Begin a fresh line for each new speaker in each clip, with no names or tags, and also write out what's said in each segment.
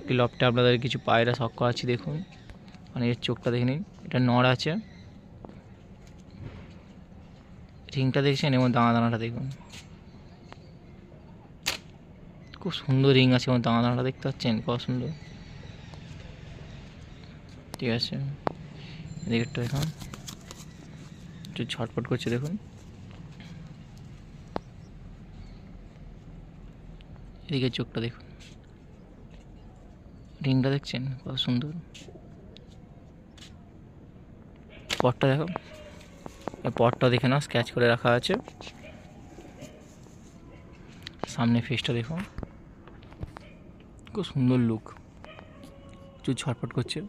একটি লফটে আপনাদের কিছু পায়রা শখ করাচ্ছি, দেখুন। মানে এর চোখটা দেখে নিন, এটা নড় আছে। রিংটা দেখছেন? এবং দানা দানাটা দেখুন। খুব সুন্দর রিং আছে এবং দানা দানাটা দেখতে পাচ্ছেন? কত সুন্দর। ঠিক আছে। এদিকে একটু এখন একটু ছটফট করছে, দেখুন। এদিকে চোখটা দেখুন। রিংটা দেখছেন? কত সুন্দর। পটটা দেখো। পটটা দেখে নাও স্ক্যাচ করে রাখা আছে। সামনে ফেসটা দেখো। খুব সুন্দর লুক একটু ছটফট করছে।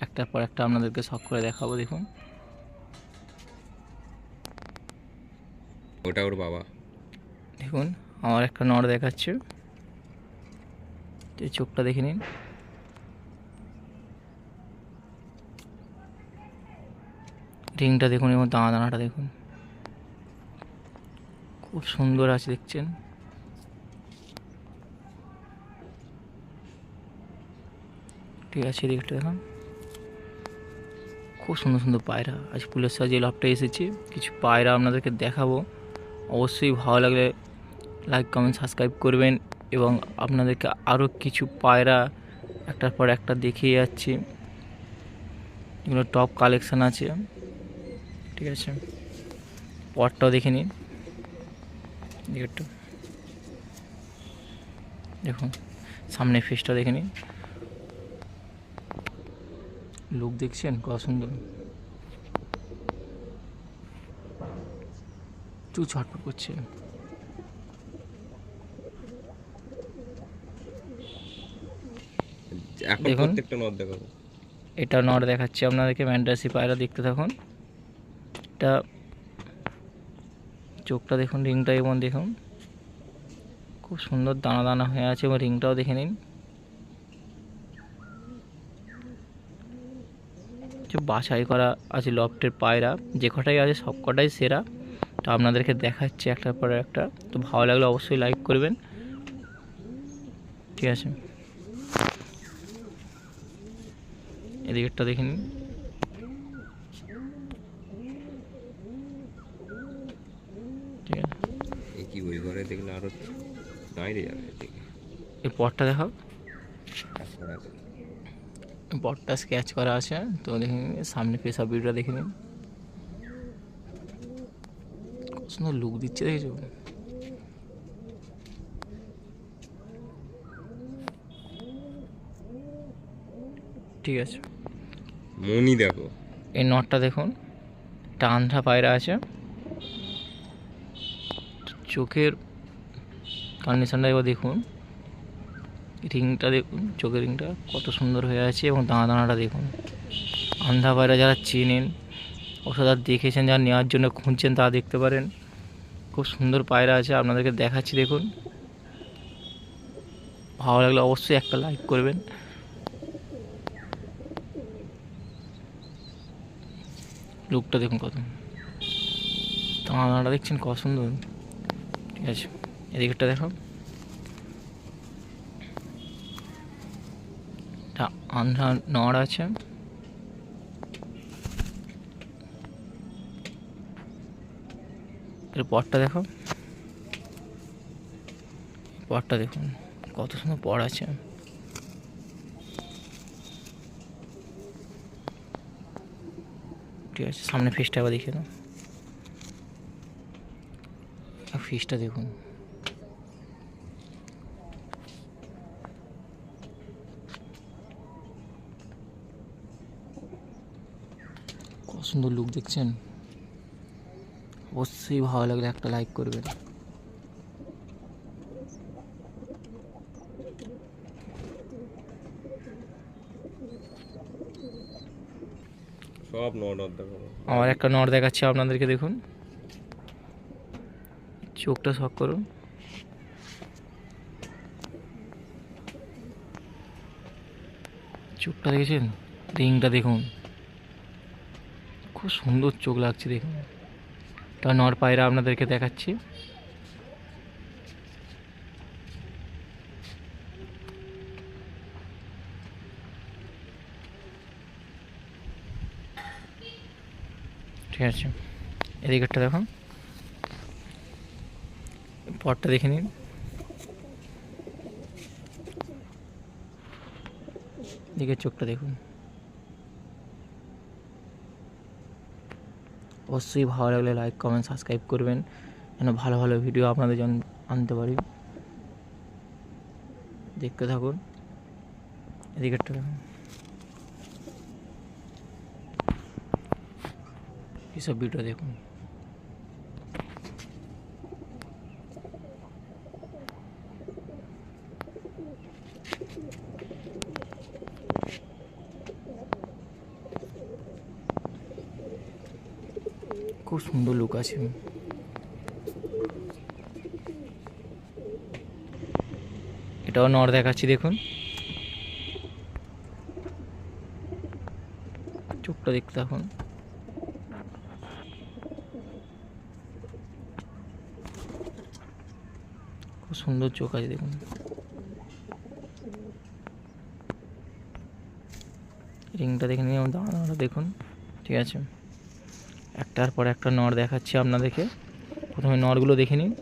একটার পর একটা আপনাদেরকে শখ করে দেখাবো দেখুন।
ওটা ওর বাবা।
দেখুন আমার একটা নড় দেখাচ্ছে। চোখটা দেখে নিন। রিংটা দেখুন এবং দানা দানাটা দেখুন। খুব সুন্দর আছে, দেখছেন? ঠিক আছে এদিকটা দেখুন। খুব সুন্দর সুন্দর পায়রা। আজ ফুলের সাজে লাভটা এসেছে। কিছু পায়রা আপনাদেরকে দেখাবো। অবশ্যই ভালো লাগলে লাইক কমেন্ট সাবস্ক্রাইব করবেন। এবং আপনাদেরকে আরও কিছু পায়রা একটার পর একটা দেখিয়ে যাচ্ছি। এগুলো টপ কালেকশান আছে। ঠিক আছে? পটটাও দেখে নিন। একটু। দেখুন, সামনে ফেসটা দেখে নিন। লুক দেখছেন? কত সুন্দর। চু ছটফট করছে।
এখন
দেখুন।
প্রত্যেকটা দেখাবো।
এটা নট দেখাচ্ছি আপনাদেরকে ম্যান্ডাসি পায়রা দেখতে থাকুন। এটা চোখটা দেখুন রিংটা এবং দেখুন। খুব সুন্দর দানা দানা হয়ে আছে এবং রিংটাও দেখে নিন। বাছাই করা আছে লফটের পায়রা যে কটাই আছে সব কটাই সেরা। তো আপনাদেরকে দেখাচ্ছি একটার পর একটা। তো ভালো লাগলে অবশ্যই লাইক করবেন। ঠিক আছে। এদিকেরটা দেখে নিন। ঠিক আছে।
কি ওই ঘরে দেখলে আরও দাঁড়িয়ে যাবে
এই পটটা দেখাও। পটটা করা আছে তো দেখে নিন সামনে পেশা ভিউটা দেখে নিন। কত সুন্দর লুক দিচ্ছে দেখেছ? ঠিক আছে।
মনি দেখো।
এই নটটা দেখুন। একটা আন্ধা পায়রা আছে। চোখের কন্ডিশনটা এবার দেখুন। রিংটা দেখুন চোখের রিংটা কত সুন্দর হয়ে আছে এবং দানা দানাটা দেখুন। আন্ধা পায়রা যারা চেনেন ওষুধ আর দেখেছেন যারা নেওয়ার জন্য খুঁজছেন তা দেখতে পারেন। খুব সুন্দর পায়রা আছে আপনাদেরকে দেখাচ্ছি দেখুন। ভালো লাগলে অবশ্যই একটা লাইক করবেন। লুকটা দেখুন কত। দানাটা দেখছেন কত সুন্দর ঠিক আছে, এদিকেরটা দেখো। এটা আন্ধ্রা নড় আছে। এর পরটা দেখো। পরটা দেখুন, কত সুন্দর পর আছে। ঠিক আছে, সামনে ফিসটা আবার দেখে দাও ফিসটা দেখুন। কত সুন্দর লুক দেখছেন। অবশ্যই ভালো লাগলে একটা লাইক করবেন।
সব নদ দেখাবো
আমার একটা নট দেখাচ্ছি আপনাদেরকে, দেখুন। চোখটা শখ করুন। চোখটা দেখেছেন? রিংটা দেখুন। খুব সুন্দর চোখ লাগছে দেখুন। তা নর পায়রা আপনাদেরকে দেখাচ্ছি। ঠিক আছে। এদিকেরটা দেখো পরটা দেখে নিন। দিকের চোখটা দেখুন। অবশ্যই ভালো লাগলে লাইক কমেন্ট সাবস্ক্রাইব করবেন। যেন ভালো ভালো ভিডিও আপনাদের জন্য আনতে পারি। দেখতে থাকুন। এদিকেরটা দেখুন। এইসব ভিডিও দেখুন। খুব সুন্দর লুক আছে। এটাও নর দেখাচ্ছি দেখুন। চোখটা দেখতে থাকুন। খুব সুন্দর চোখ আছে, দেখুন। রিংটা দেখে নিয়ে দাঁড়া দেখুন, ঠিক আছে। একটার পর একটা নর দেখাচ্ছি আপনাদেরকে। প্রথমে নরগুলো দেখে নিন।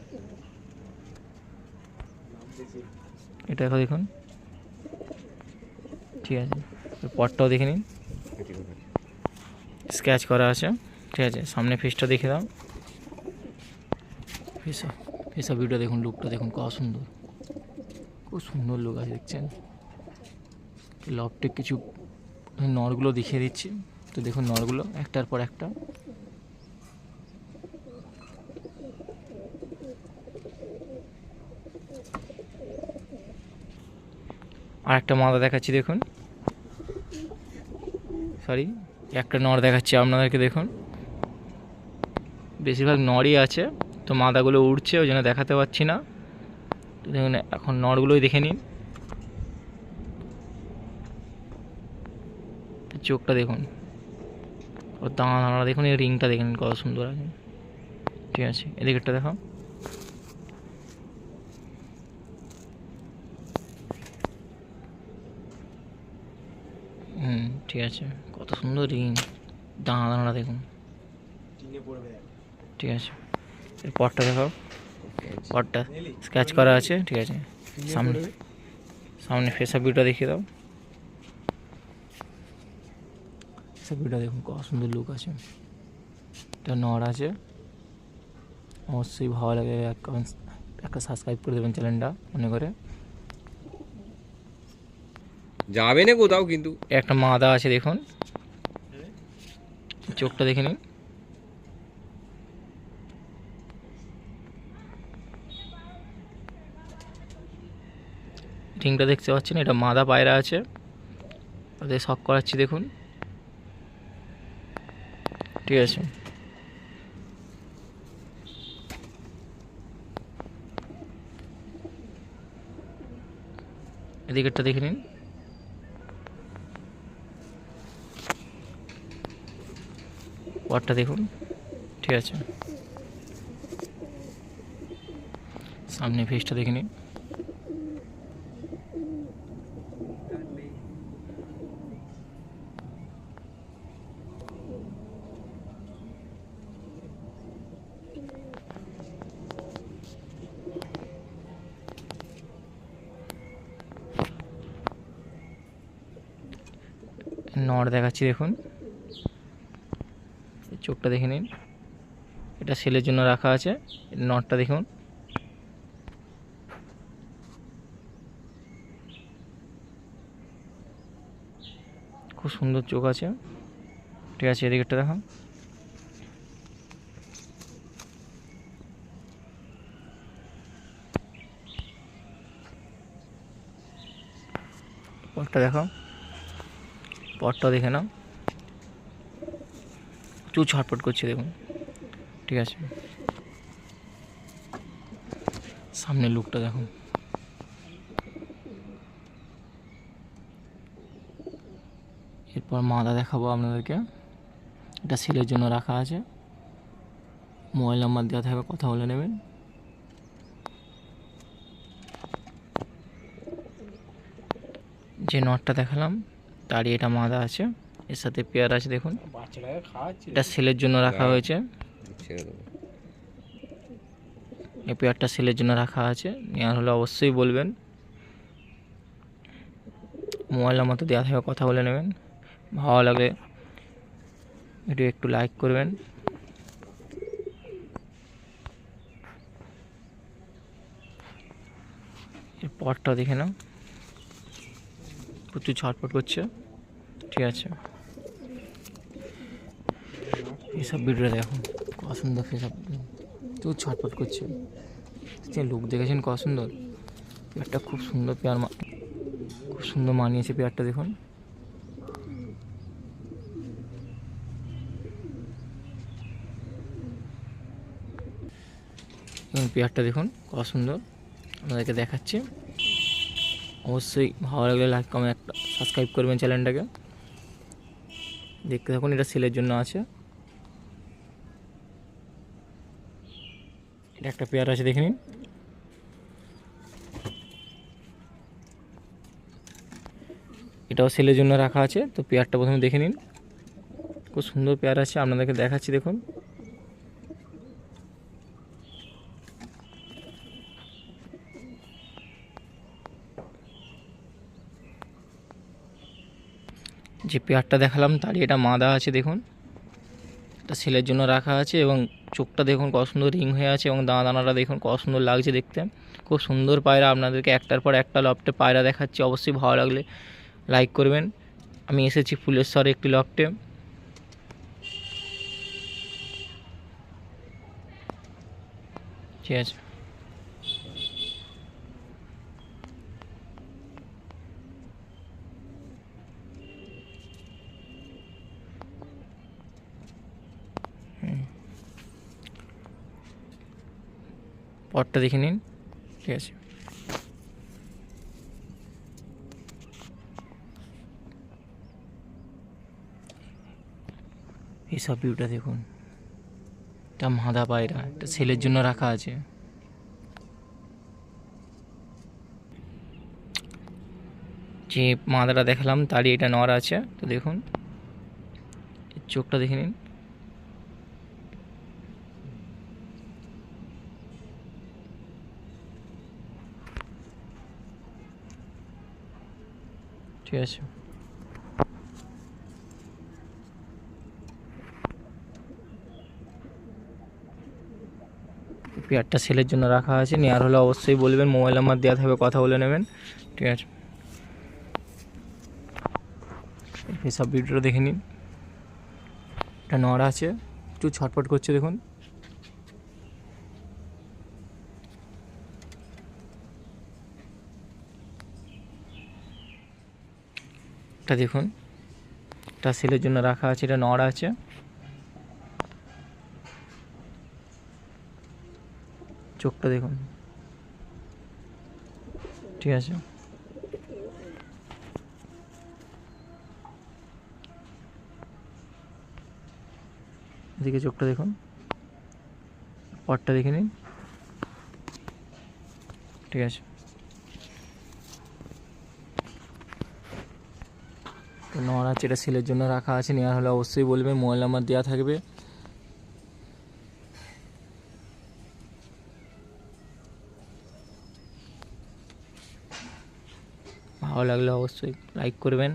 এটা দেখো, দেখুন। ঠিক আছে, এর পরটাও দেখে নিন। স্কেচ করা আছে, ঠিক আছে। সামনে ফিসটা দেখে দাও। ফেসা ফেসা ভিডিও দেখুন লুকটা দেখুন, কত সুন্দর। খুব সুন্দর লুক আছে, দেখছেন? লফটে কিছু নরগুলো দেখিয়ে দিচ্ছি। তো দেখুন নরগুলো, একটার পর একটা। আর একটা মাদা দেখাচ্ছি, দেখুন। সরি একটা নর দেখাচ্ছি, আপনাদেরকে দেখুন। বেশিরভাগ নরই আছে। তো মাদাগুলো উড়ছে ওই জন্য দেখাতে পারছি না। দেখুন এখন নরগুলোই দেখে নিন। চোখটা দেখুন। ওর দাঁড়া দাঁড়া দেখুন এই রিংটা দেখে নিন কত সুন্দর আছে। ঠিক আছে এদিকেরটা দেখো হুম ঠিক আছে কত সুন্দর রিং। দাঁড়া দাঁড়া দেখুন। ঠিক আছে। এর পরটা দেখো। পরটা স্কেচ করা আছে ঠিক আছে। সামনে সামনে ফেসআপ ভিউটা দেখিয়ে দাও। ফেসআপ ভিউটা দেখুন কত সুন্দর লুক আছে। এটা নড় আছে। অবশ্যই ভালো লাগে এক একটা সাবস্ক্রাইব করে দেবেন চ্যানেলটা মনে করে।
যাবে না কোথাও কিন্তু।
একটা মাদা আছে দেখুন। চোখটা দেখে নিন। রিংটা দেখতে পাচ্ছেন, এটা মাদা পায়রা আছে। ওদের শখ করাচ্ছি দেখুন। ঠিক আছে। এদিকেরটা দেখে নিন। ওয়ারটা দেখুন। ঠিক আছে। সামনে ফেসটা দেখে নিন। নট দেখাচ্ছি, দেখুন। চোখটা দেখে নিন। এটা সেলের জন্য রাখা আছে। নটটা দেখুন। খুব সুন্দর চোখ আছে। ঠিক আছে, এদিকেরটা দেখো পরটা দেখো পরটা দেখে নাও। চু ছটপট করছে, দেখুন। ঠিক আছে। সামনে লুকটা দেখুন। এরপর মাদা দেখাবো আপনাদেরকে। এটা সেলের জন্য রাখা আছে। মোবাইল নাম্বার দেওয়া থাকবে, কথা বলে নেবেন। যে নটটা দেখালাম তারই এটা মাদা আছে এর সাথে পেয়ার আছে দেখুন। এটা সেলের জন্য রাখা হয়েছে। এই পেয়ারটা সেলের জন্য রাখা আছে। নেওয়ার হলে অবশ্যই বলবেন। মোবাইল নাম্বার তো দেওয়া থাকবে কথা বলে নেবেন। ভালো লাগলে ভিডিও একটু লাইক করবেন। এর পরটা দেখে নাও। প্রচুর ছটপট করছে। ঠিক আছে। এসব ভিডিও দেখুন কত সুন্দর ফেসব তো ছটপট করছে। লোক দেখেছেন কত সুন্দর পেয়ারটা খুব সুন্দর পেয়ার খুব সুন্দর মানিয়েছে পেয়ারটা দেখুন। এবং পেয়ারটা দেখুন, কত সুন্দর। আপনাদেরকে দেখাচ্ছি। অবশ্যই ভালো লাগলে লাইক কমেন্ট সাবস্ক্রাইব করবেন চ্যানেলটাকে দেখতে থাকুন, এটা সেলের জন্য আছে। এটা একটা পেয়ার আছে, দেখে নিন। এটাও সেলের জন্য রাখা আছে, তো পেয়ারটা প্রথমে দেখে নিন। খুব সুন্দর পেয়ার আছে, আপনাদেরকে দেখাচ্ছি, দেখুন। যে পেয়ারটা দেখালাম, তারই এটা মাদা আছে, দেখুন। এটা সেলের জন্য রাখা আছে এবং চোখটা দেখুন কত সুন্দর রিং হয়ে আছে এবং দানাটা দেখুন কত সুন্দর লাগছে দেখতে। খুব সুন্দর পায়রা আপনাদেরকে একটার পর একটা লফটে পায়রা দেখাচ্ছি, অবশ্যই ভালো লাগলে লাইক করবেন। আমি এসেছি ফুলেশ্বরে একটি লফটে। ঠিক আছে। পটটা দেখে নিন। ঠিক আছে। এইসব ভিউটা দেখুন। এটা মাদা পায়রা এটা ছেলের জন্য রাখা আছে। যে মাদাটা দেখালাম, তারই এটা নর আছে, তো দেখুন। চোখটা দেখে নিন। ঠিক আছে। পেয়ারটা সেলের জন্য রাখা আছে। নেওয়ার হলে অবশ্যই বলবেন, মোবাইল নাম্বার দেওয়া থাকবে, কথা বলে নেবেন। ঠিক আছে। এই সব ভিডিওটা দেখে নিন। এটা নড়া আছে, একটু ছটপট করছে দেখুন। এটা দেখুন। এটা সেলের জন্য রাখা আছে, এটা নড়া আছে। চোখটা দেখুন। ঠিক আছে। এদিকে চোখটা দেখুন। পটটা দেখে নিন। ঠিক আছে। তো আছে এটা সেলের জন্য রাখা আছে নেওয়ার হলে অবশ্যই বলবে, মোবাইল নাম্বার দেওয়া থাকবে। ভালো লাগলে অবশ্যই লাইক করবেন।